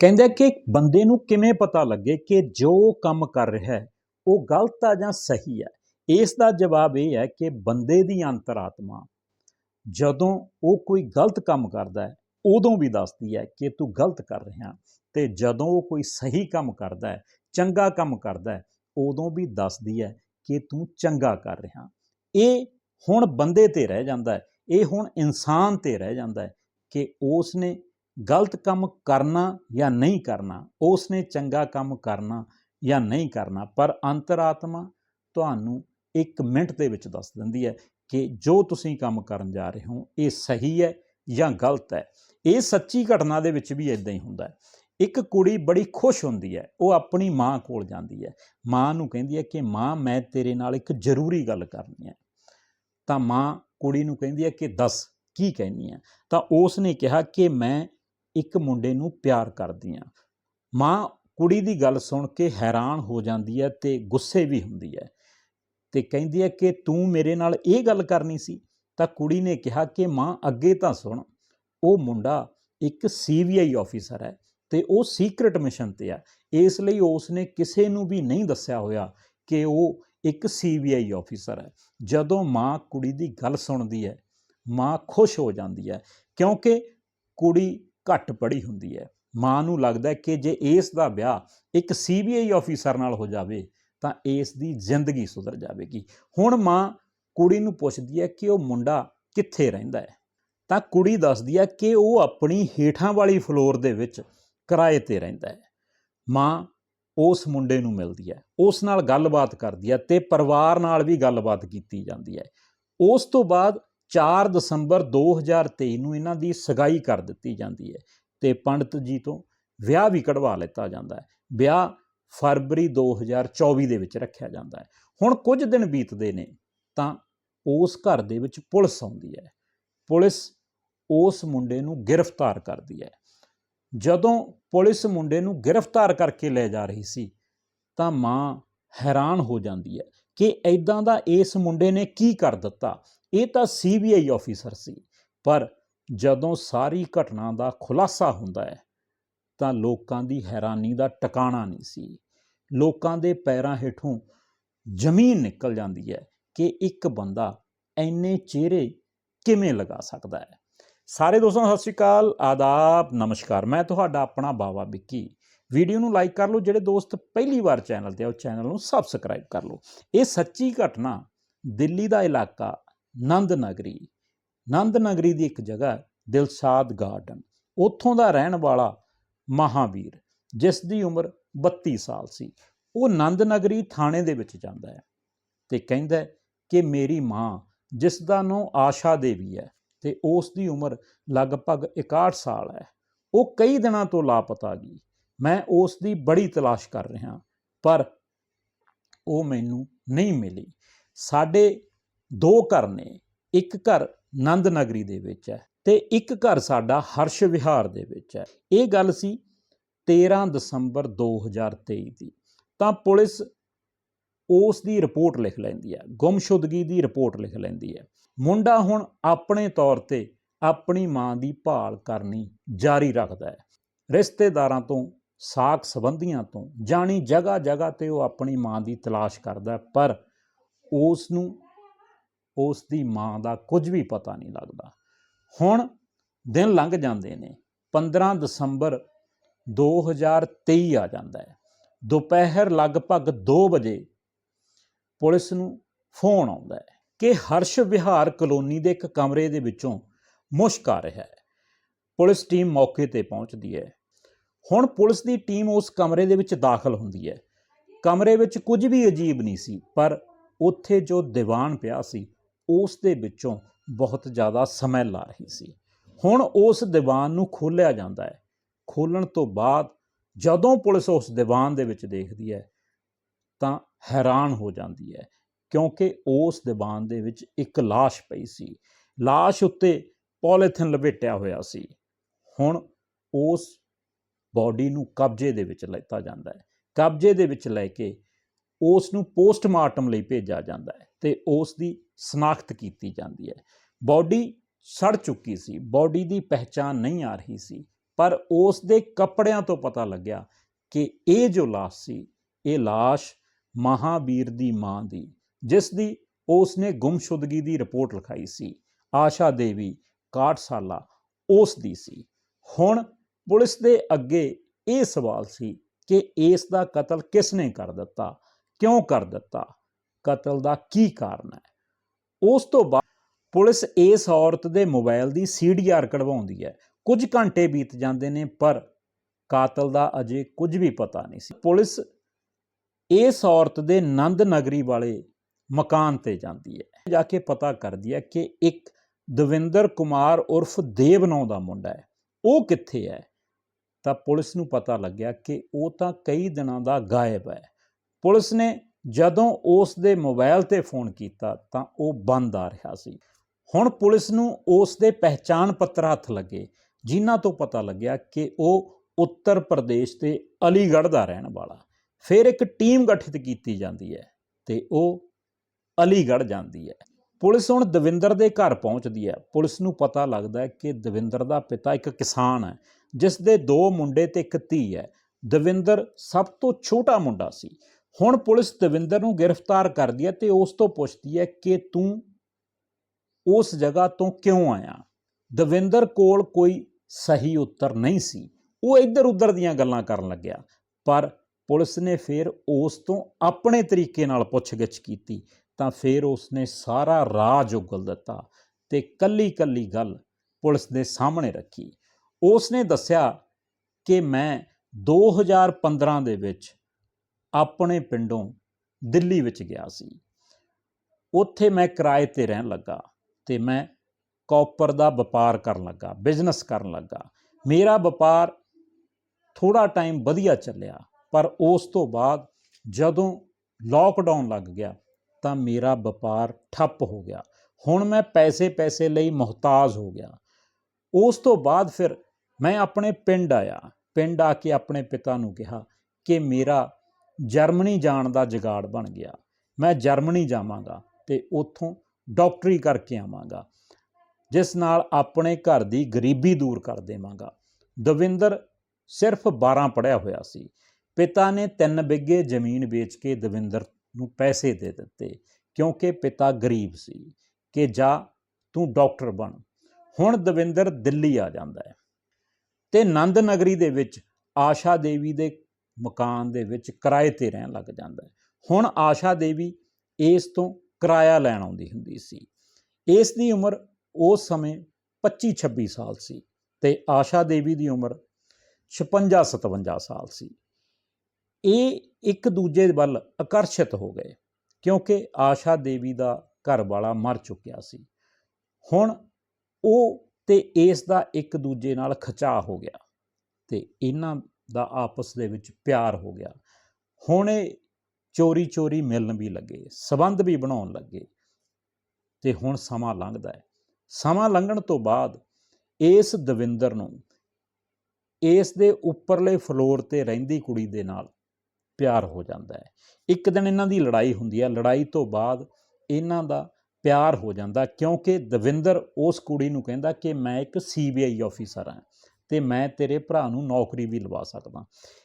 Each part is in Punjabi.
ਕਹਿੰਦਾ ਕਿ ਬੰਦੇ ਨੂੰ ਕਿਵੇਂ ਪਤਾ ਲੱਗੇ ਕਿ ਜੋ ਕੰਮ ਕਰ ਰਿਹਾ ਹੈ, ਉਹ ਗਲਤ ਆ ਜਾਂ ਸਹੀ ਹੈ? ਇਸ ਦਾ ਜਵਾਬ ਇਹ ਹੈ ਕਿ ਬੰਦੇ ਦੀ ਅੰਤਰਾਤਮਾ ਜਦੋਂ ਉਹ ਕੋਈ ਗਲਤ ਕੰਮ ਕਰਦਾ ਹੈ, ਉਦੋਂ ਵੀ ਦੱਸਦੀ ਹੈ ਕਿ ਤੂੰ ਗਲਤ ਕਰ ਰਿਹਾ ਤੇ ਜਦੋਂ ਉਹ ਕੋਈ ਸਹੀ ਕੰਮ ਕਰਦਾ ਹੈ, ਚੰਗਾ ਕੰਮ ਕਰਦਾ ਹੈ, ਉਦੋਂ ਵੀ ਦੱਸਦੀ ਹੈ ਕਿ ਤੂੰ ਚੰਗਾ ਕਰ ਰਿਹਾ। ਇਹ ਹੁਣ ਬੰਦੇ ਤੇ ਰਹਿ ਜਾਂਦਾ ਹੈ, ਇਹ ਹੁਣ ਇਨਸਾਨ ਤੇ ਰਹਿ ਜਾਂਦਾ ਹੈ ਕਿ ਉਸ ਨੇ ਗਲਤ ਕੰਮ ਕਰਨਾ ਜਾਂ ਨਹੀਂ ਕਰਨਾ ਉਸ ਨੇ ਚੰਗਾ ਕੰਮ ਕਰਨਾ ਜਾਂ ਨਹੀਂ ਕਰਨਾ, ਪਰ ਅੰਤਰਾਤਮਾ ਤੁਹਾਨੂੰ 1 ਮਿੰਟ ਦੇ ਵਿੱਚ ਦੱਸ ਦਿੰਦੀ ਹੈ ਕਿ ਜੋ ਤੁਸੀਂ ਕੰਮ ਕਰਨ ਜਾ ਰਹੇ ਹੋ, ਇਹ ਸਹੀ ਹੈ ਜਾਂ ਗਲਤ ਹੈ। ਇਹ ਸੱਚੀ ਘਟਨਾ ਦੇ ਵਿੱਚ ਵੀ ਇਦਾਂ ਹੀ ਹੁੰਦਾ ਹੈ। ਇੱਕ ਕੁੜੀ ਬੜੀ ਖੁਸ਼ ਹੁੰਦੀ ਹੈ, ਉਹ ਆਪਣੀ ਮਾਂ ਕੋਲ ਜਾਂਦੀ ਹੈ। ਮਾਂ ਨੂੰ ਕਹਿੰਦੀ ਹੈ ਕਿ, ਮਾਂ, ਮੈਂ ਤੇਰੇ ਨਾਲ ਇੱਕ ਜ਼ਰੂਰੀ ਗੱਲ ਕਰਨੀ ਹੈ। ਤਾਂ ਮਾਂ ਕੁੜੀ ਨੂੰ ਕਹਿੰਦੀ ਹੈ ਕਿ, ਦੱਸ, ਕੀ ਕਹਿਣੀ ਹੈ? ਤਾਂ ਉਸ ਨੇ ਕਿਹਾ ਕਿ, ਮੈਂ ਇੱਕ ਮੁੰਡੇ ਨੂੰ ਪਿਆਰ ਕਰਦੀ ਹਾਂ ਮਾਂ ਕੁੜੀ ਦੀ ਗੱਲ ਸੁਣ ਕੇ ਹੈਰਾਨ ਹੋ ਜਾਂਦੀ ਹੈ ਤੇ ਗੁੱਸੇ ਵੀ ਹੁੰਦੀ ਹੈ ਤੇ ਕਹਿੰਦੀ ਹੈ ਕਿ ਤੂੰ ਮੇਰੇ ਨਾਲ ਇਹ ਗੱਲ ਕਰਨੀ ਸੀ, ਤਾਂ ਕੁੜੀ ਨੇ ਕਿਹਾ ਕਿ ਮਾਂ ਅੱਗੇ ਤਾਂ ਸੁਣ, ਉਹ ਮੁੰਡਾ ਇੱਕ ਸੀਬੀਆਈ ਆਫੀਸਰ ਹੈ ਤੇ ਉਹ ਸੀਕ੍ਰੀਟ ਮਿਸ਼ਨ ਤੇ ਆ। ਇਸ ਲਈ ਉਸ ਨੇ ਕਿਸੇ ਨੂੰ ਵੀ ਨਹੀਂ ਦੱਸਿਆ ਹੋਇਆ ਕਿ ਉਹ ਇੱਕ ਸੀਬੀਆਈ ਆਫੀਸਰ ਹੈ। ਜਦੋਂ ਮਾਂ ਕੁੜੀ ਦੀ ਗੱਲ ਸੁਣਦੀ ਹੈ, ਮਾਂ ਖੁਸ਼ ਹੋ ਜਾਂਦੀ ਹੈ ਕਿਉਂਕਿ ਕੁੜੀ ਘੱਟ ਪੜ੍ਹੀ ਹੁੰਦੀ ਹੈ। ਮਾਂ ਨੂੰ ਲੱਗਦਾ ਕਿ ਜੇ ਇਸ ਦਾ ਵਿਆਹ ਇੱਕ ਸੀਬੀਆਈ ਆਫੀਸਰ ਨਾਲ ਹੋ ਜਾਵੇ, ਤਾਂ ਇਸ ਦੀ ਜ਼ਿੰਦਗੀ ਸੁਧਰ ਜਾਵੇਗੀ। ਹੁਣ ਮਾਂ ਕੁੜੀ ਨੂੰ ਪੁੱਛਦੀ ਹੈ ਕਿ ਉਹ ਮੁੰਡਾ ਕਿੱਥੇ ਰਹਿੰਦਾ ਹੈ? ਤਾਂ ਕੁੜੀ ਦੱਸਦੀ ਹੈ ਕਿ ਉਹ ਆਪਣੀ ਹੇਠਾਂ ਵਾਲੀ ਫਲੋਰ ਦੇ ਵਿੱਚ ਕਿਰਾਏ ਤੇ ਰਹਿੰਦਾ ਹੈ। ਮਾਂ ਉਸ ਮੁੰਡੇ ਨੂੰ ਮਿਲਦੀ ਹੈ, ਉਸ ਨਾਲ ਗੱਲਬਾਤ ਕਰਦੀ ਹੈ ਤੇ ਪਰਿਵਾਰ ਨਾਲ ਵੀ ਗੱਲਬਾਤ ਕੀਤੀ ਜਾਂਦੀ ਹੈ। ਉਸ ਤੋਂ ਬਾਅਦ 4 ਦਸੰਬਰ 2023 ਨੂੰ ਇਹਨਾਂ ਦੀ ਸਗਾਈ ਕਰ ਦਿੱਤੀ ਜਾਂਦੀ ਹੈ ਤੇ ਪੰਡਤ ਜੀ ਤੋਂ ਵਿਆਹ ਵੀ ਕਢਵਾ ਲਿੱਤਾ ਜਾਂਦਾ ਹੈ। ਵਿਆਹ ਫਰਵਰੀ 2024 ਦੇ ਵਿੱਚ ਰੱਖਿਆ ਜਾਂਦਾ ਹੈ। ਹੁਣ ਕੁਝ ਦਿਨ ਬੀਤਦੇ ਨੇ ਤਾਂ ਉਸ ਘਰ ਦੇ ਵਿੱਚ ਪੁਲਿਸ ਆਉਂਦੀ ਹੈ। ਪੁਲਿਸ ਉਸ ਮੁੰਡੇ ਨੂੰ ਗ੍ਰਿਫਤਾਰ ਕਰਦੀ ਹੈ। ਜਦੋਂ ਪੁਲਿਸ ਮੁੰਡੇ ਨੂੰ ਗ੍ਰਿਫਤਾਰ ਕਰਕੇ ਲੈ ਜਾ ਰਹੀ ਸੀ ਤਾਂ ਮਾਂ ਹੈਰਾਨ ਹੋ ਜਾਂਦੀ ਹੈ ਕਿ ਐਦਾਂ ਦਾ ਇਸ ਮੁੰਡੇ ਨੇ ਕੀ ਕਰ ਦਿੱਤਾ। ਇਹ ਤਾਂ ਸੀਬੀਆਈ ਆਫੀਸਰ ਸੀ, ਪਰ ਜਦੋਂ ਸਾਰੀ ਘਟਨਾ ਦਾ ਖੁਲਾਸਾ ਹੁੰਦਾ ਹੈ, ਤਾਂ ਲੋਕਾਂ ਦੀ ਹੈਰਾਨੀ ਦਾ ਟਿਕਾਣਾ ਨਹੀਂ ਸੀ। ਲੋਕਾਂ ਦੇ ਪੈਰਾਂ ਹੇਠੋਂ ਜ਼ਮੀਨ ਨਿਕਲ ਜਾਂਦੀ ਹੈ ਕਿ ਇੱਕ ਬੰਦਾ ਐਨੇ ਚਿਹਰੇ ਕਿਵੇਂ ਲਗਾ ਸਕਦਾ ਹੈ। ਸਾਰੇ ਦੋਸਤਾਂ ਸਤਿ ਸ਼੍ਰੀ ਅਕਾਲ, ਆਦਾਬ, ਨਮਸਕਾਰ। ਮੈਂ ਤੁਹਾਡਾ ਆਪਣਾ ਬਾਵਾ ਵਿੱਕੀ। ਵੀਡੀਓ ਨੂੰ ਲਾਈਕ ਕਰ ਲਓ, ਜਿਹੜੇ ਦੋਸਤ ਪਹਿਲੀ ਵਾਰ ਚੈਨਲ ਤੇ ਆ, ਉਹ ਚੈਨਲ ਨੂੰ ਸਬਸਕ੍ਰਾਈਬ ਕਰ ਲਓ। ਇਹ ਸੱਚੀ ਘਟਨਾ ਦਿੱਲੀ ਦਾ ਇਲਾਕਾ ਨੰਦ ਨਗਰੀ ਨੰਦ ਨਗਰੀ ਦੀ ਇੱਕ ਜਗ੍ਹਾ ਦਿਲਸ਼ਾਦ ਗਾਰਡਨ। ਉੱਥੋਂ ਦਾ ਰਹਿਣ ਵਾਲਾ ਮਹਾਵੀਰ, ਜਿਸ ਦੀ ਉਮਰ 32 ਸਾਲ ਸੀ, ਉਹ ਨੰਦ ਨਗਰੀ ਥਾਣੇ ਦੇ ਵਿੱਚ ਜਾਂਦਾ ਹੈ ਤੇ ਕਹਿੰਦਾ ਕਿ ਮੇਰੀ ਮਾਂ, ਜਿਸ ਦਾ ਨਾਂ ਆਸ਼ਾ ਦੇਵੀ ਹੈ ਤੇ ਉਸ ਦੀ ਉਮਰ ਲਗਭਗ 61 ਸਾਲ ਹੈ, ਉਹ ਕਈ ਦਿਨਾਂ ਤੋਂ ਲਾਪਤਾ ਗਈ। ਮੈਂ ਉਸ ਦੀ ਬੜੀ ਤਲਾਸ਼ ਕਰ ਰਿਹਾ ਪਰ ਉਹ ਮੈਨੂੰ ਨਹੀਂ ਮਿਲੀ। ਸਾਡੇ ਦੋ ਘਰ ਨੇ, ਇੱਕ ਘਰ ਨੰਦ ਨਗਰੀ ਦੇ ਵਿੱਚ ਹੈ ਤੇ ਇੱਕ ਘਰ ਸਾਡਾ ਹਰਸ਼ ਵਿਹਾਰ ਦੇ ਵਿੱਚ ਹੈ। ਇਹ ਗੱਲ ਸੀ 13 ਦਸੰਬਰ 2023 ਦੀ। ਤਾਂ ਪੁਲਿਸ ਉਸ ਦੀ ਰਿਪੋਰਟ ਲਿਖ ਲੈਂਦੀ ਹੈ, ਗੁੰਮਸ਼ੁਦਗੀ ਦੀ ਰਿਪੋਰਟ ਲਿਖ ਲੈਂਦੀ ਹੈ। ਮੁੰਡਾ ਹੁਣ ਆਪਣੇ ਤੌਰ ਤੇ ਆਪਣੀ ਮਾਂ ਦੀ ਭਾਲ ਕਰਨੀ ਜਾਰੀ ਰੱਖਦਾ ਹੈ। ਰਿਸ਼ਤੇਦਾਰਾਂ ਤੋਂ ਸਾਕ ਸੰਬੰਧੀਆਂ ਤੋਂ ਜਾਣੀ ਜਗ੍ਹਾ ਜਗ੍ਹਾ ਤੇ ਉਹ ਆਪਣੀ ਮਾਂ ਦੀ ਤਲਾਸ਼ ਕਰਦਾ ਪਰ ਉਸ ਨੂੰ ਉਸ ਦੀ ਮਾਂ ਦਾ ਕੁਝ ਵੀ ਪਤਾ ਨਹੀਂ ਲੱਗਦਾ। ਹੁਣ ਦਿਨ ਲੰਘ ਜਾਂਦੇ ਨੇ 15 ਦਸੰਬਰ 2023 ਆ ਜਾਂਦਾ ਹੈ। ਦੁਪਹਿਰ ਲਗਭਗ 2 ਵਜੇ ਪੁਲਿਸ ਨੂੰ ਫੋਨ ਆਉਂਦਾ ਹੈ ਕਿ ਹਰਸ਼ ਵਿਹਾਰ ਕਲੋਨੀ ਦੇ ਇੱਕ ਕਮਰੇ ਦੇ ਵਿੱਚੋਂ ਮੁਸ਼ਕ ਆ ਰਿਹਾ ਹੈ। ਪੁਲਿਸ ਟੀਮ ਮੌਕੇ ਤੇ ਪਹੁੰਚਦੀ ਹੈ। ਹੁਣ ਪੁਲਿਸ ਦੀ ਟੀਮ ਉਸ ਕਮਰੇ ਦੇ ਵਿੱਚ ਦਾਖਲ ਹੁੰਦੀ ਹੈ। ਕਮਰੇ ਵਿੱਚ ਕੁਝ ਵੀ ਅਜੀਬ ਨਹੀਂ ਸੀ, ਪਰ ਉੱਥੇ ਜੋ ਦੀਵਾਨ ਪਿਆ ਸੀ, ਉਸ ਦੇ ਵਿੱਚੋਂ ਬਹੁਤ ਜ਼ਿਆਦਾ ਸਮੈਲ ਆ ਰਹੀ ਸੀ। ਹੁਣ ਉਸ ਦੀਵਾਨ ਨੂੰ ਖੋਲ੍ਹਿਆ ਜਾਂਦਾ ਹੈ। ਖੋਲਣ ਤੋਂ ਬਾਅਦ ਜਦੋਂ ਪੁਲਿਸ ਉਸ ਦੀਵਾਨ ਦੇ ਵਿੱਚ ਦੇਖਦੀ ਹੈ, ਤਾਂ ਹੈਰਾਨ ਹੋ ਜਾਂਦੀ ਹੈ, ਕਿਉਂਕਿ ਉਸ ਦੀਵਾਨ ਦੇ ਵਿੱਚ ਇੱਕ ਲਾਸ਼ ਪਈ ਸੀ। ਲਾਸ਼ ਉੱਤੇ ਪੋਲੀਥਿਨ ਲਪੇਟਿਆ ਹੋਇਆ ਸੀ। ਹੁਣ ਉਸ ਬਾਡੀ ਨੂੰ ਕਬਜ਼ੇ ਦੇ ਵਿੱਚ ਲੈਤਾ ਜਾਂਦਾ ਹੈ। ਕਬਜ਼ੇ ਦੇ ਵਿੱਚ ਲੈ ਕੇ ਉਸ ਨੂੰ ਪੋਸਟਮਾਰਟਮ ਲਈ ਭੇਜਿਆ ਜਾਂਦਾ ਹੈ ਤੇ ਉਸ ਦੀ ਸਨਾਖਤ ਕੀਤੀ ਜਾਂਦੀ ਹੈ। ਬਾਡੀ ਸੜ ਚੁੱਕੀ ਸੀ, ਬਾਡੀ ਦੀ ਪਹਿਚਾਨ ਨਹੀਂ ਆ ਰਹੀ ਸੀ, ਪਰ ਉਸ ਦੇ ਕੱਪੜਿਆਂ ਤੋਂ ਪਤਾ ਲੱਗਿਆ ਕਿ ਇਹ ਜੋ ਲਾਸ਼ ਸੀ, ਇਹ ਲਾਸ਼ ਮਹਾਵੀਰ ਦੀ ਮਾਂ ਦੀ, ਜਿਸ ਦੀ ਉਸ ਨੇ ਗੁੰਮਸ਼ੁਦਗੀ ਦੀ ਰਿਪੋਰਟ ਲਿਖਾਈ ਸੀ। ਆਸ਼ਾ ਦੇਵੀ 61 ਸਾਲਾ ਉਸ ਦੀ ਸੀ। ਹੁਣ ਪੁਲਿਸ ਦੇ ਅੱਗੇ ਇਹ ਸਵਾਲ ਸੀ ਕਿ ਇਸ ਦਾ ਕਤਲ ਕਿਸ ਨੇ ਕਰ ਦਿੱਤਾ, ਕਿਉਂ ਕਰ ਦਿੱਤਾ, ਕਤਲ ਦਾ ਕੀ ਕਾਰਨ ਹੈ? ਉਸ ਤੋਂ ਬਾਅਦ ਪੁਲਿਸ ਇਸ ਔਰਤ ਦੇ ਮੋਬਾਈਲ ਦੀ ਸੀਡੀਆਰ ਕਢਵਾਉਂਦੀ ਹੈ। ਕੁਝ ਘੰਟੇ ਬੀਤ ਜਾਂਦੇ ਨੇ, ਪਰ ਕਾਤਲ ਦਾ ਅਜੇ ਕੁਝ ਵੀ ਪਤਾ ਨਹੀਂ ਸੀ। ਪੁਲਿਸ ਇਸ ਔਰਤ ਦੇ ਨੰਦ ਨਗਰੀ ਵਾਲੇ ਮਕਾਨ ਤੇ ਜਾਂਦੀ ਹੈ। ਜਾ ਕੇ ਪਤਾ ਕਰਦੀ ਹੈ ਕਿ ਇੱਕ ਦਵਿੰਦਰ ਕੁਮਾਰ ਉਰਫ ਦੇਵ ਦਾ ਮੁੰਡਾ ਹੈ। ਉਹ ਕਿੱਥੇ ਹੈ? ਤਾਂ ਪੁਲਿਸ ਨੂੰ ਪਤਾ ਲੱਗਿਆ ਕਿ ਉਹ ਤਾਂ ਕਈ ਦਿਨਾਂ ਦਾ ਗਾਇਬ ਹੈ। ਪੁਲਿਸ ਨੇ ਜਦੋਂ ਉਸ ਦੇ ਮੋਬਾਈਲ ਤੇ ਫੋਨ ਕੀਤਾ ਤਾਂ ਉਹ ਬੰਦ ਆ ਰਿਹਾ ਸੀ। ਹੁਣ ਪੁਲਿਸ ਨੂੰ ਉਸ ਦੇ ਪਹਿਚਾਣ ਪੱਤਰ ਹੱਥ ਲੱਗੇ, ਜਿਨ੍ਹਾਂ ਤੋਂ ਪਤਾ ਲੱਗਿਆ ਕਿ ਉਹ ਉੱਤਰ ਪ੍ਰਦੇਸ਼ ਦੇ ਅਲੀਗੜ੍ਹ ਦਾ ਰਹਿਣ ਵਾਲਾ। ਫਿਰ ਇੱਕ ਟੀਮ ਗਠਿਤ ਕੀਤੀ ਜਾਂਦੀ ਹੈ ਤੇ ਉਹ ਅਲੀਗੜ੍ਹ ਜਾਂਦੀ ਹੈ। ਪੁਲਿਸ ਹੁਣ ਦਵਿੰਦਰ ਦੇ ਘਰ ਪਹੁੰਚਦੀ ਹੈ। ਪੁਲਿਸ ਨੂੰ ਪਤਾ ਲੱਗਦਾ ਹੈ ਕਿ ਦਵਿੰਦਰ ਦਾ ਪਿਤਾ ਇੱਕ ਕਿਸਾਨ ਹੈ। ਜਿਸ ਦੇ ਦੋ ਮੁੰਡੇ ਤੇ ਇੱਕ ਧੀ ਹੈ। ਦਵਿੰਦਰ ਸਭ ਤੋਂ ਛੋਟਾ ਮੁੰਡਾ ਸੀ। ਹੁਣ ਪੁਲਿਸ ਦਵਿੰਦਰ ਨੂੰ ਗ੍ਰਿਫਤਾਰ ਕਰਦੀ ਹੈ ਤੇ ਉਸ ਤੋਂ ਪੁੱਛਦੀ ਹੈ ਕਿ ਤੂੰ ਉਸ ਜਗ੍ਹਾ ਤੋਂ ਕਿਉਂ ਆਇਆ? ਦਵਿੰਦਰ ਕੋਲ ਕੋਈ ਸਹੀ ਉੱਤਰ ਨਹੀਂ ਸੀ। ਉਹ ਇੱਧਰ ਉੱਧਰ ਦੀਆਂ ਗੱਲਾਂ ਕਰਨ ਲੱਗਿਆ, ਪਰ ਪੁਲਿਸ ਨੇ ਫਿਰ ਉਸ ਤੋਂ ਆਪਣੇ ਤਰੀਕੇ ਨਾਲ ਪੁੱਛਗਿੱਛ ਕੀਤੀ ਤਾਂ ਫਿਰ ਉਸਨੇ ਸਾਰਾ ਰਾਜ ਉਗਲ ਦਿੱਤਾ ਤੇ ਕੱਲੀ ਕੱਲੀ ਗੱਲ ਪੁਲਿਸ ਦੇ ਸਾਹਮਣੇ ਰੱਖੀ। ਉਸ ਨੇ ਦੱਸਿਆ ਕਿ ਮੈਂ 2015 ਦੇ ਵਿੱਚ ਆਪਣੇ ਪਿੰਡੋਂ ਦਿੱਲੀ ਵਿੱਚ ਗਿਆ ਸੀ। ਉੱਥੇ ਮੈਂ ਕਿਰਾਏ ਤੇ ਰਹਿਣ ਲੱਗਾ ਤੇ ਮੈਂ ਕਾਪਰ ਦਾ ਵਪਾਰ ਕਰਨ ਲੱਗਾ ਬਿਜ਼ਨਸ ਕਰਨ ਲੱਗਾ। ਮੇਰਾ ਵਪਾਰ ਥੋੜਾ ਟਾਈਮ ਵਧੀਆ ਚੱਲਿਆ, ਪਰ ਉਸ ਤੋਂ ਬਾਅਦ ਜਦੋਂ ਲੋਕਡਾਊਨ ਲੱਗ ਗਿਆ ਤਾਂ ਮੇਰਾ ਵਪਾਰ ਠੱਪ ਹੋ ਗਿਆ। ਹੁਣ ਮੈਂ ਪੈਸੇ ਪੈਸੇ ਲਈ ਮੁਹਤਾਜ ਹੋ ਗਿਆ। ਉਸ ਤੋਂ ਬਾਅਦ ਫਿਰ ਮੈਂ ਆਪਣੇ ਪਿੰਡ ਆਇਆ। ਪਿੰਡ ਆ ਕੇ ਆਪਣੇ ਪਿਤਾ ਨੂੰ ਕਿਹਾ ਕਿ ਮੇਰਾ ਜਰਮਨੀ ਜਾਣ ਦਾ ਜਗਾੜ ਬਣ ਗਿਆ। ਮੈਂ ਜਰਮਨੀ ਜਾਵਾਂਗਾ ਤੇ ਉੱਥੋਂ ਡਾਕਟਰੀ ਕਰਕੇ ਆਵਾਂਗਾ, ਜਿਸ ਨਾਲ ਆਪਣੇ ਘਰ ਦੀ ਗਰੀਬੀ ਦੂਰ ਕਰ ਦੇਵਾਂਗਾ। ਦਵਿੰਦਰ ਸਿਰਫ 12 ਪੜਿਆ ਹੋਇਆ ਸੀ। ਪਿਤਾ ਨੇ 3 ਬਿੱਗੇ ਜ਼ਮੀਨ ਵੇਚ ਕੇ ਦਵਿੰਦਰ ਨੂੰ ਪੈਸੇ ਦੇ ਦਿੱਤੇ, ਕਿਉਂਕਿ ਪਿਤਾ ਗਰੀਬ ਸੀ ਕਿ ਜਾ ਤੂੰ ਡਾਕਟਰ ਬਣ। ਹੁਣ ਦਵਿੰਦਰ ਦਿੱਲੀ ਆ ਜਾਂਦਾ ਹੈ। ਤੇ ਨੰਦ ਨਗਰੀ ਦੇ ਵਿੱਚ ਆਸ਼ਾ ਦੇਵੀ ਦੇ ਮਕਾਨ ਦੇ ਵਿੱਚ ਕਿਰਾਏ ਤੇ ਰਹਿਣ ਲੱਗ ਜਾਂਦਾ ਹੈ। ਹੁਣ ਆਸ਼ਾ ਦੇਵੀ ਇਸ ਤੋਂ ਕਿਰਾਇਆ ਲੈਣ ਆਉਂਦੀ ਹੁੰਦੀ ਸੀ। ਇਸ ਦੀ ਉਮਰ ਉਸ ਸਮੇਂ 25 26 ਸਾਲ ਸੀ ਤੇ ਆਸ਼ਾ ਦੇਵੀ ਦੀ ਉਮਰ 56 57 ਸਾਲ ਸੀ। ਇਹ ਇੱਕ ਦੂਜੇ ਵੱਲ ਆਕਰਸ਼ਿਤ ਹੋ ਗਏ ਕਿਉਂਕਿ ਆਸ਼ਾ ਦੇਵੀ ਦਾ ਘਰ ਵਾਲਾ ਮਰ ਚੁੱਕਿਆ ਸੀ। ਹੁਣ ਉਹ ਤੇ ਇਸ ਦਾ ਇੱਕ ਦੂਜੇ ਨਾਲ ਖਚਾ ਹੋ ਗਿਆ ਤੇ ਇਹਨਾਂ ਦਾ ਆਪਸ ਦੇ ਵਿੱਚ ਪਿਆਰ ਹੋ ਗਿਆ। ਹੁਣ ਇਹ ਚੋਰੀ ਚੋਰੀ ਮਿਲਣ ਵੀ ਲੱਗੇ, ਸਬੰਧ ਵੀ ਬਣਾਉਣ ਲੱਗੇ ਤੇ ਹੁਣ ਸਮਾਂ ਲੰਘਦਾ ਹੈ। ਸਮਾਂ ਲੰਘਣ ਤੋਂ ਬਾਅਦ ਇਸ ਦਵਿੰਦਰ ਨੂੰ ਇਸ ਦੇ ਉੱਪਰਲੇ ਫਲੋਰ ਤੇ ਰਹਿੰਦੀ ਕੁੜੀ ਦੇ ਨਾਲ ਪਿਆਰ ਹੋ ਜਾਂਦਾ ਹੈ। ਇੱਕ ਦਿਨ ਇਹਨਾਂ ਦੀ ਲੜਾਈ ਹੁੰਦੀ ਹੈ। ਲੜਾਈ ਤੋਂ ਬਾਅਦ ਇਹਨਾਂ ਦਾ ਪਿਆਰ ਹੋ ਜਾਂਦਾ ਕਿਉਂਕਿ ਦਵਿੰਦਰ ਉਸ ਕੁੜੀ ਨੂੰ ਕਹਿੰਦਾ ਕਿ ਮੈਂ ਇੱਕ ਸੀਬੀਆਈ ਆਫੀਸਰ ਹਾਂ ਤੇ ਮੈਂ ਤੇਰੇ ਭਰਾ ਨੂੰ ਨੌਕਰੀ ਵੀ ਲਵਾ ਸਕਦਾ।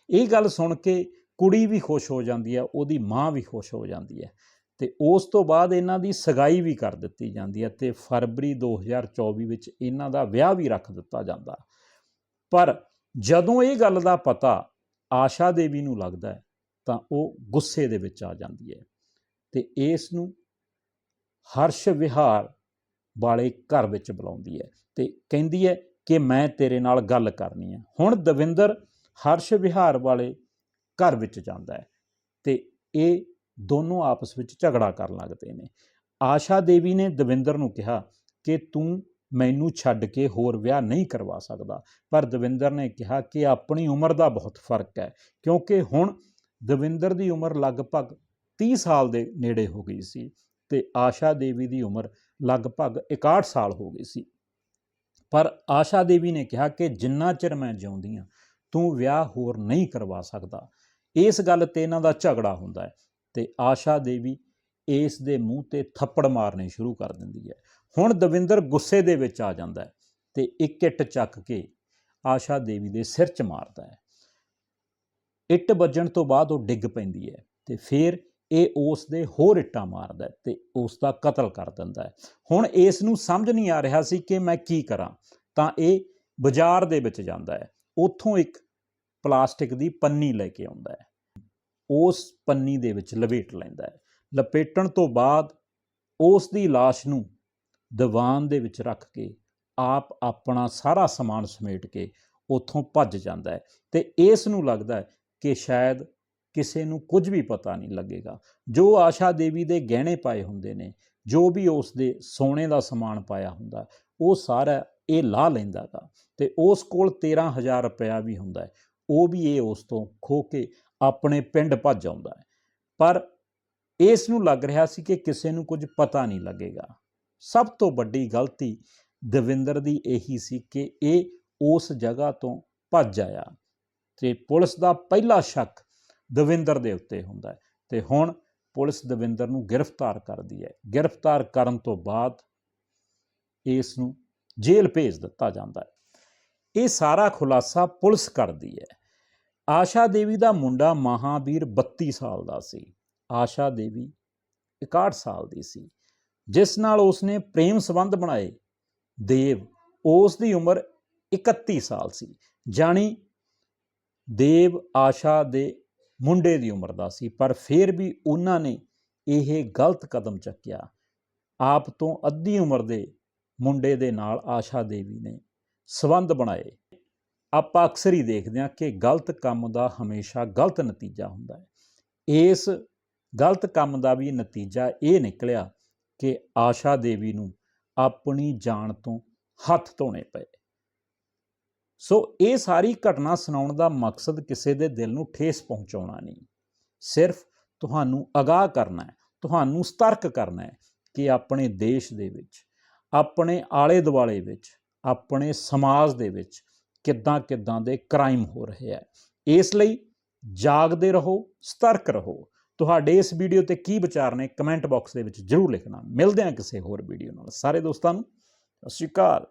ਇਹ ਗੱਲ ਸੁਣ ਕੇ ਕੁੜੀ ਵੀ ਖੁਸ਼ ਹੋ ਜਾਂਦੀ ਹੈ, ਉਹਦੀ ਮਾਂ ਵੀ ਖੁਸ਼ ਹੋ ਜਾਂਦੀ ਹੈ ਤੇ ਉਸ ਤੋਂ ਬਾਅਦ ਇਹਨਾਂ ਦੀ ਸਗਾਈ ਵੀ ਕਰ ਦਿੱਤੀ ਜਾਂਦੀ ਹੈ ਤੇ ਫਰਵਰੀ 2024 ਵਿੱਚ ਇਹਨਾਂ ਦਾ ਵਿਆਹ ਵੀ ਰੱਖ ਦਿੱਤਾ ਜਾਂਦਾ। ਪਰ ਜਦੋਂ ਇਹ ਗੱਲ ਦਾ ਪਤਾ ਆਸ਼ਾ ਦੇਵੀ ਨੂੰ ਲੱਗਦਾ ਤਾਂ ਉਹ ਗੁੱਸੇ ਦੇ ਵਿੱਚ ਆ ਜਾਂਦੀ ਹੈ ਤੇ ਇਸ ਨੂੰ ਹਰਸ਼ ਵਿਹਾਰ ਵਾਲੇ ਘਰ ਵਿੱਚ ਬੁਲਾਉਂਦੀ ਹੈ ਤੇ ਕਹਿੰਦੀ ਹੈ ਕਿ ਮੈਂ ਤੇਰੇ ਨਾਲ ਗੱਲ ਕਰਨੀ ਹੈ। ਹੁਣ ਦਵਿੰਦਰ ਹਰਸ਼ ਵਿਹਾਰ ਵਾਲੇ ਘਰ ਵਿੱਚ ਜਾਂਦਾ ਹੈ ਤੇ ਇਹ ਦੋਨੋਂ ਆਪਸ ਵਿੱਚ ਝਗੜਾ ਕਰਨ ਲੱਗਦੇ ਨੇ। ਆਸ਼ਾ ਦੇਵੀ ਨੇ ਦਵਿੰਦਰ ਨੂੰ ਕਿਹਾ ਕਿ ਤੂੰ ਮੈਨੂੰ ਛੱਡ ਕੇ ਹੋਰ ਵਿਆਹ ਨਹੀਂ ਕਰਵਾ ਸਕਦਾ, ਪਰ ਦਵਿੰਦਰ ਨੇ ਕਿਹਾ ਕਿ ਆਪਣੀ ਉਮਰ ਦਾ ਬਹੁਤ ਫ਼ਰਕ ਹੈ, ਕਿਉਂਕਿ ਹੁਣ ਦਵਿੰਦਰ ਦੀ ਉਮਰ ਲਗਭਗ 30 ਸਾਲ ਦੇ ਨੇੜੇ ਹੋ ਗਈ ਸੀ। ਤੇ ਆਸ਼ਾ ਦੇਵੀ ਦੀ ਉਮਰ ਲਗਭਗ 61 ਸਾਲ ਹੋ ਗਈ ਸੀ। ਪਰ ਆਸ਼ਾ ਦੇਵੀ ਨੇ ਕਿਹਾ ਕਿ ਜਿੰਨਾ ਚਿਰ ਮੈਂ ਜਿਉਂਦੀ ਹਾਂ, ਤੂੰ ਵਿਆਹ ਹੋਰ ਨਹੀਂ ਕਰਵਾ ਸਕਦਾ। ਇਸ ਗੱਲ ਤੇ ਇਹਨਾਂ ਦਾ ਝਗੜਾ ਹੁੰਦਾ ਹੈ ਤੇ ਆਸ਼ਾ ਦੇਵੀ ਇਸ ਦੇ ਮੂੰਹ ਤੇ ਥੱਪੜ ਮਾਰਨੇ ਸ਼ੁਰੂ ਕਰ ਦਿੰਦੀ ਹੈ। ਹੁਣ ਦਵਿੰਦਰ ਗੁੱਸੇ ਦੇ ਵਿੱਚ ਆ ਜਾਂਦਾ ਹੈ ਤੇ ਇੱਕ ਇੱਟ ਚੱਕ ਕੇ ਆਸ਼ਾ ਦੇਵੀ ਦੇ ਸਿਰ 'ਚ ਮਾਰਦਾ ਹੈ। ਇੱਟ ਵੱਜਣ ਤੋਂ ਬਾਅਦ ਉਹ ਡਿੱਗ ਪੈਂਦੀ ਹੈ ਤੇ ਫਿਰ ਇਹ ਉਸ ਦੇ ਹੋਰ ਇੱਟਾਂ ਮਾਰਦਾ ਹੈ ਤੇ ਉਸ ਦਾ ਕਤਲ ਕਰ ਦਿੰਦਾ ਹੈ। ਹੁਣ ਇਸ ਨੂੰ ਸਮਝ ਨਹੀਂ ਆ ਰਿਹਾ ਸੀ ਕਿ ਮੈਂ ਕੀ ਕਰਾਂ, ਤਾਂ ਇਹ ਬਾਜ਼ਾਰ ਦੇ ਵਿੱਚ ਜਾਂਦਾ ਹੈ। ਉੱਥੋਂ ਇੱਕ ਪਲਾਸਟਿਕ ਦੀ ਪੰਨੀ ਲੈ ਕੇ ਆਉਂਦਾ ਹੈ। ਉਸ ਪੰਨੀ ਦੇ ਵਿੱਚ ਲਪੇਟ ਲੈਂਦਾ ਹੈ। ਲਪੇਟਣ ਤੋਂ ਬਾਅਦ ਉਸ ਦੀ ਲਾਸ਼ ਨੂੰ ਦੀਵਾਨ ਦੇ ਵਿੱਚ ਰੱਖ ਕੇ ਆਪ ਆਪਣਾ ਸਾਰਾ ਸਮਾਨ ਸਮੇਟ ਕੇ ਉੱਥੋਂ ਭੱਜ ਜਾਂਦਾ ਹੈ ਤੇ ਇਸ ਨੂੰ ਲੱਗਦਾ ਹੈ ਕਿ ਸ਼ਾਇਦ ਕਿਸੇ ਨੂੰ ਕੁਝ ਵੀ ਪਤਾ ਨਹੀਂ ਲੱਗੇਗਾ। ਜੋ ਆਸ਼ਾ ਦੇਵੀ ਦੇ ਗਹਿਣੇ ਪਾਏ ਹੁੰਦੇ ਨੇ, ਜੋ ਵੀ ਉਸ ਦੇ ਸੋਨੇ ਦਾ ਸਮਾਨ ਪਾਇਆ ਹੁੰਦਾ, ਉਹ ਸਾਰਾ ਇਹ ਲਾ ਲੈਂਦਾਗਾ ਤੇ ਉਸ ਕੋਲ 13000 ਰੁਪਇਆ ਵੀ ਹੁੰਦਾ ਉਹ ਵੀ ਇਹ ਉਸ ਤੋਂ ਖੋ ਕੇ ਆਪਣੇ ਪਿੰਡ ਭੱਜ ਆਉਂਦਾ ਪਰ ਇਸ ਨੂੰ ਲੱਗ ਰਿਹਾ ਸੀ ਕਿ ਕਿਸੇ ਨੂੰ ਕੁਝ ਪਤਾ ਨਹੀਂ ਲੱਗੇਗਾ। ਸਭ ਤੋਂ ਵੱਡੀ ਗਲਤੀ ਦਵਿੰਦਰ ਦੀ ਇਹੀ ਸੀ ਕਿ ਇਹ ਉਸ ਜਗ੍ਹਾ ਤੋਂ ਭੱਜ ਆਇਆ ਤੇ ਪੁਲਿਸ ਦਾ ਪਹਿਲਾ ਸ਼ੱਕ ਦਵਿੰਦਰ ਦੇ ਉੱਤੇ ਹੁੰਦਾ ਹੈ। ਤੇ ਹੁਣ ਪੁਲਿਸ ਦਵਿੰਦਰ ਨੂੰ ਗ੍ਰਿਫਤਾਰ ਕਰਦੀ ਹੈ। ਗ੍ਰਿਫਤਾਰ ਕਰਨ ਤੋਂ ਬਾਅਦ ਇਸ ਨੂੰ ਜੇਲ੍ਹ ਭੇਜ ਦਿੱਤਾ ਜਾਂਦਾ ਹੈ। ਇਹ ਸਾਰਾ ਖੁਲਾਸਾ ਪੁਲਿਸ ਕਰਦੀ ਹੈ। ਆਸ਼ਾ ਦੇਵੀ ਦਾ ਮੁੰਡਾ ਮਹਾਵੀਰ 32 ਸਾਲ ਦਾ ਸੀ। ਆਸ਼ਾ ਦੇਵੀ 61 ਸਾਲ ਦੀ ਸੀ। ਜਿਸ ਨਾਲ ਉਸਨੇ ਪ੍ਰੇਮ ਸੰਬੰਧ ਬਣਾਏ। ਦੇਵ ਉਸ ਦੀ ਉਮਰ 31 ਸਾਲ ਸੀ। ਜਾਣੀ ਦੇਵ, ਆਸ਼ਾ ਦੇ ਮੁੰਡੇ ਦੀ ਉਮਰ ਦਾ ਸੀ, ਪਰ ਫਿਰ ਵੀ ਉਹਨਾਂ ਨੇ ਇਹ ਗਲਤ ਕਦਮ ਚੱਕਿਆ। ਆਪ ਤੋਂ ਅੱਧੀ ਉਮਰ ਦੇ ਮੁੰਡੇ ਦੇ ਨਾਲ ਆਸ਼ਾ ਦੇਵੀ ਨੇ ਸਬੰਧ ਬਣਾਏ। ਆਪਾਂ ਅਕਸਰ ਹੀ ਦੇਖਦੇ ਹਾਂ ਕਿ ਗਲਤ ਕੰਮ ਦਾ ਹਮੇਸ਼ਾ ਗਲਤ ਨਤੀਜਾ ਹੁੰਦਾ ਹੈ। ਇਸ ਗਲਤ ਕੰਮ ਦਾ ਵੀ ਨਤੀਜਾ ਇਹ ਨਿਕਲਿਆ ਕਿ ਆਸ਼ਾ ਦੇਵੀ ਨੂੰ ਆਪਣੀ ਜਾਨ ਤੋਂ ਹੱਥ ਧੋਣੇ ਪਏ। ਸੋ ਇਹ ਸਾਰੀ ਘਟਨਾ ਸੁਣਾਉਣ ਦਾ ਮਕਸਦ ਕਿਸੇ ਦੇ ਦਿਲ ਨੂੰ ਠੇਸ ਪਹੁੰਚਾਉਣਾ ਨਹੀਂ। ਸਿਰਫ ਤੁਹਾਨੂੰ ਅਗਾਹ ਕਰਨਾ ਹੈ, ਤੁਹਾਨੂੰ ਸਤਰਕ ਕਰਨਾ ਹੈ ਕਿ ਆਪਣੇ ਦੇਸ਼ ਦੇ ਵਿੱਚ, ਆਪਣੇ ਆਲੇ ਦੁਆਲੇ ਵਿੱਚ, ਆਪਣੇ ਸਮਾਜ ਦੇ ਵਿੱਚ ਕਿੱਦਾਂ ਕਿੱਦਾਂ ਦੇ ਕ੍ਰਾਈਮ ਹੋ ਰਹੇ ਹੈ। ਇਸ ਲਈ ਜਾਗਦੇ ਰਹੋ, ਸਤਰਕ ਰਹੋ। ਤੁਹਾਡੇ ਇਸ ਵੀਡੀਓ ਤੇ ਕੀ ਵਿਚਾਰ ਨੇ ਕਮੈਂਟ ਬਾਕਸ ਦੇ ਵਿੱਚ ਜਰੂਰ ਲਿਖਣਾ। ਮਿਲਦੇ ਹਾਂ ਕਿਸੇ ਹੋਰ ਵੀਡੀਓ ਨਾਲ। ਸਾਰੇ ਦੋਸਤਾਂ ਨੂੰ, ਸਤਿ ਸ਼੍ਰੀ ਅਕਾਲ।